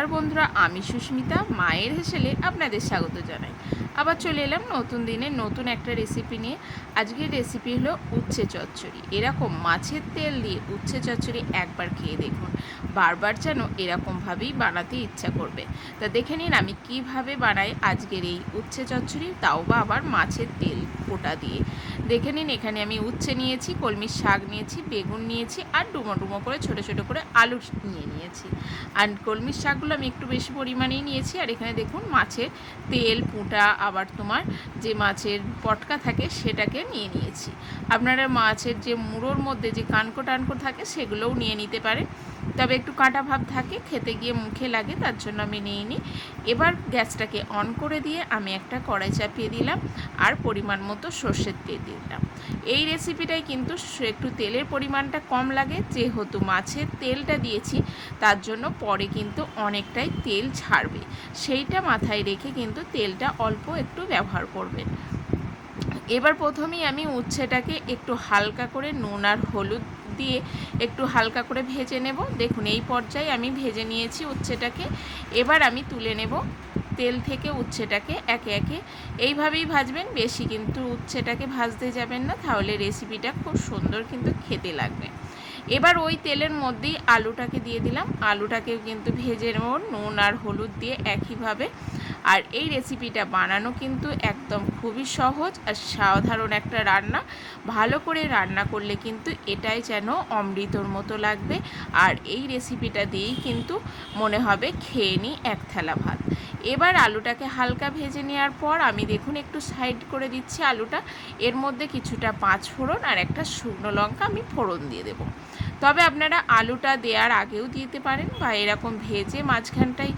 নমস্কার বন্ধুরা আমি সুস্মিতা মায়ের হেসেলে আপনাদের স্বাগত জানাই। আবার চলে এলাম নতুন দিনে নতুন একটা রেসিপি নিয়ে। আজকের রেসিপি হলো উচ্ছে চচ্চড়ি। এরকম মাছের তেল দিয়ে উচ্ছে চচ্চড়ি একবার খেয়ে দেখুন। বারবার যেন এরকমভাবেই বানাতে ইচ্ছা করবে। তা দেখে নিন আমি কীভাবে বানাই আজকের এই উচ্ছে চচ্চড়ি, তাও বা আবার মাছের তেল পোটা দিয়ে। দেখে নিন এখানে আমি উচ্ছে নিয়েছি, কলমির শাক নিয়েছি, বেগুন নিয়েছি আর ডুমো ডুমো করে ছোট ছোট করে আলু নিয়ে নিয়েছি। আর কলমির শাকগুলো আমি একটু বেশি পরিমাণেই নিয়েছি। আর এখানে দেখুন মাছের তেল পুঁটা আবার তোমার যে মাছের পটকা থাকে সেটাকে নিয়ে নিয়েছি। আপনারা মাছের যে মুড়োর মধ্যে যে কানকো টানকো থাকে সেগুলোও নিয়ে নিতে পারেন। তবে একটু কাঁটা ভাব থাকে, খেতে গিয়ে মুখে লাগে, তার জন্য আমি নিয়ে নিই। এবার গ্যাসটাকে অন করে দিয়ে আমি একটা কড়াই চাপিয়ে দিলাম আর পরিমাণ মতো সর্ষের তেল দিলাম। এই রেসিপিটায় কিন্তু একটু তেলের পরিমাণটা কম লাগে, যেহেতু মাছের তেলটা দিয়েছি, তার জন্য পরে কিন্তু অনেকটাই তেল ছাড়বে। সেইটা মাথায় রেখে কিন্তু তেলটা অল্প একটু ব্যবহার করবেন। এবার প্রথমেই আমি উচ্ছেটাকে একটু হালকা করে নুন আর হলুদ দিয়ে একটু হালকা করে ভেজে নেব। দেখুন, এই পর্যায়ে আমি ভেজে নিয়েছি উচ্ছেটাকে। এবার আমি তুলে নেব তেল থেকে উচ্ছেটাকে একে একে। এইভাবেই ভাজবেন, বেশি কিন্তু উচ্ছেটাকে ভাজতে যাবেন না, তাহলে রেসিপিটা খুব সুন্দর কিন্তু খেতে লাগবে। এবার ওই তেলের মধ্যেই আলুটাকে দিয়ে দিলাম। আলুটাকেও কিন্তু ভেজে নেব, নুন আর হলুদ দিয়ে একইভাবে। আর এই রেসিপিটা বানানো কিন্তু একদম খুবই সহজ আর সাধারণ একটা রান্না। ভালো করে রান্না করলে কিন্তু এটাই যেন অমৃতর মতো লাগবে। আর এই রেসিপিটা দিয়েই কিন্তু মনে হবে খেয়ে নিই এক থালা ভাত। এবার আলুটাকে হালকা ভেজে নেওয়ার পর আমি দেখুন একটু সাইড করে দিচ্ছি আলুটা। এর মধ্যে কিছুটা পাঁচ ফোড়ন আর একটা শুকনো লঙ্কা আমি ফোড়ন দিয়ে দেবো। তবে আপনারা আলুটা দেওয়ার আগেও দিতে পারেন বা এরকম ভেজে মাঝখানটাই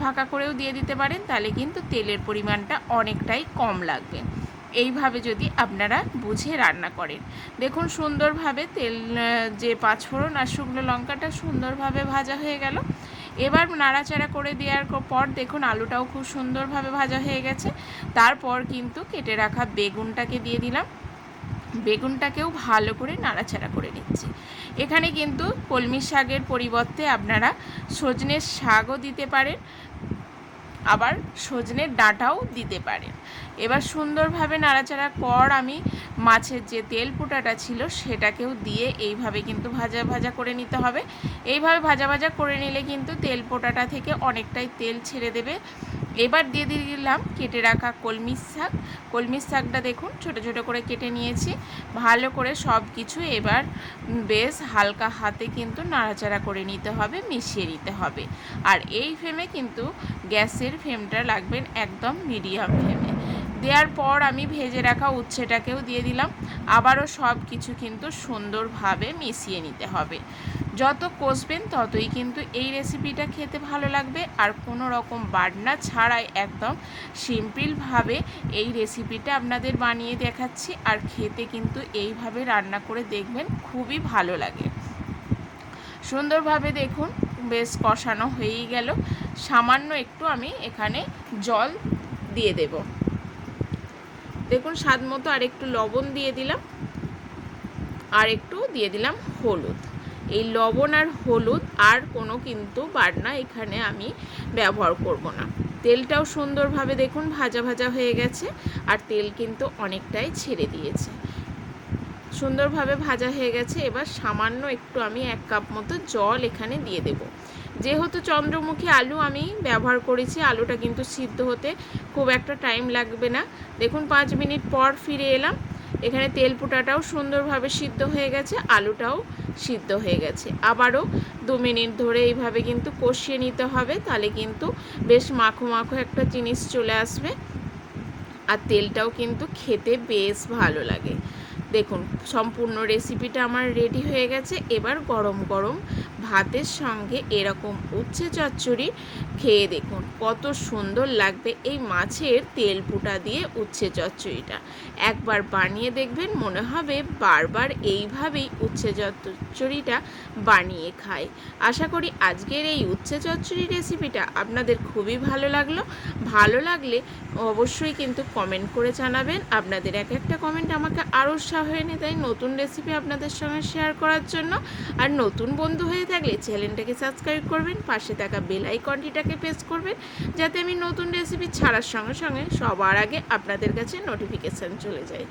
ফাঁকা করেও দিয়ে দিতে পারেন, তাহলে কিন্তু তেলের পরিমাণটা অনেকটাই কম লাগবে। এইভাবে যদি আপনারা বুঝে রান্না করেন। দেখুন সুন্দরভাবে তেল যে পাঁচফোড়ন আর শুকনো লঙ্কাটা সুন্দরভাবে ভাজা হয়ে গেল। এবার নাড়াচাড়া করে দেওয়ার পর দেখুন আলুটাও খুব সুন্দরভাবে ভাজা হয়ে গেছে। তারপর কিন্তু কেটে রাখা বেগুনটাকে দিয়ে দিলাম। বেগুনটাকেও ভালো করে নাড়াচাড়া করে নিচ্ছি। এখানে কিন্তু কলমি শাকের পরিবর্তে আপনারা সজনের শাকও দিতে পারেন। আবার সজনের ডাঁটাও দিতে পারেন এবার সুন্দরভাবে নাড়াচাড়া পর আমি। মাছের যে তেল পোটাটা ছিল সেটাকেও দিয়ে এইভাবে কিন্তু ভাজা ভাজা করে নিতে হবে। এইভাবে ভাজা ভাজা করে নিলে কিন্তু তেল পোটাটা থেকে অনেকটাই তেল ছেড়ে দেবে। এবার দিয়ে দিলাম কেটে রাখা কলমির শাক। কলমির শাকটা দেখুন, ছোট ছোট করে কেটে নিয়েছি। ভালো করে সব কিছু এবার বেশ হালকা হাতে কিন্তু নাড়াচাড়া করে নিতে হবে, মিশিয়ে নিতে হবে। আর এই ফ্রেমে কিন্তু গ্যাসের ফ্রেমটা লাগবেন একদম মিডিয়াম ফ্লেমে। দেওয়ার পর আমি ভেজে রাখা উচ্ছেটাকেও দিয়ে দিলাম। আবারও সব কিছু কিন্তু সুন্দরভাবে মিশিয়ে নিতে হবে। যত কষবেন ততই কিন্তু এই রেসিপিটা খেতে ভালো লাগবে। আর কোনো রকম বাটনা ছাড়াই একদম সিম্পলভাবে এই রেসিপিটা আপনাদের বানিয়ে দেখাচ্ছি। আর খেতে কিন্তু এইভাবে রান্না করে দেখবেন খুবই ভালো লাগে। সুন্দরভাবে দেখুন, বেশ কষানো হয়েই গেল। সামান্য একটু আমি এখানে জল দিয়ে দেব। দেখুন, স্বাদ মতো আর একটু লবণ দিয়ে দিলাম। আর একটু দিয়ে দিলাম হলুদ। এই লবণ আর হলুদ আর কোনো কিন্তু বাটনা এখানে আমি ব্যবহার করব না। তেলটাও সুন্দরভাবে দেখুন ভাজা ভাজা হয়ে গেছে, আর তেল কিন্তু অনেকটাই ছেড়ে দিয়েছে। সুন্দরভাবে ভাজা হয়ে গেছে। এবার সামান্য একটু আমি এক কাপ মতো জল এখানে দিয়ে দেব। যেহেতু চন্দ্রমুখী আলু আমি ব্যবহার করেছি, আলুটা কিন্তু সিদ্ধ হতে খুব একটা টাইম লাগবে না। দেখুন, পাঁচ মিনিট পর ফিরে এলাম। এখানে তেল পোটাটাও সুন্দরভাবে সিদ্ধ হয়ে গেছে, আলুটাও সিদ্ধ হয়ে গেছে। আবারও দু মিনিট ধরে এইভাবে কিন্তু কষিয়ে নিতে হবে, তাহলে কিন্তু বেশ মাখো মাখো একটা জিনিস চলে আসবে। আর তেলটাও কিন্তু খেতে বেশ ভালো লাগে। দেখুন সম্পূর্ণ রেসিপিটা আমার রেডি হয়ে গেছে। এবার গরম গরম ভাতের সঙ্গে এরকম উচ্ছে চচ্চড়ি খেয়ে দেখুন, কত সুন্দর লাগবে এই মাছের তেল পুটা দিয়ে উচ্ছে চচ্চড়িটা। একবার বানিয়ে দেখবেন, মনে হবে বারবার এইভাবেই উচ্ছে চচ্চড়িটা বানিয়ে খাই। আশা করি আজকের এই উচ্ছে চচ্চড়ি রেসিপিটা আপনাদের খুবই ভালো লাগল। ভালো লাগলে অবশ্যই কিন্তু কমেন্ট করে জানাবেন। আপনাদের এক একটা কমেন্ট আমাকে আরও সাহস হয়নি তাই নতুন রেসিপি আপনাদের সঙ্গে শেয়ার করার জন্য। আর নতুন বন্ধু হয়ে থাকলে চ্যানেলটাকে সাবস্ক্রাইব করবেন, পাশে থাকা বেল আইকনটিটাকে প্রেস করবেন, যাতে আমি নতুন রেসিপি ছাড়ার সঙ্গে সঙ্গে সবার আগে আপনাদের কাছে নোটিফিকেশান চলে যায়।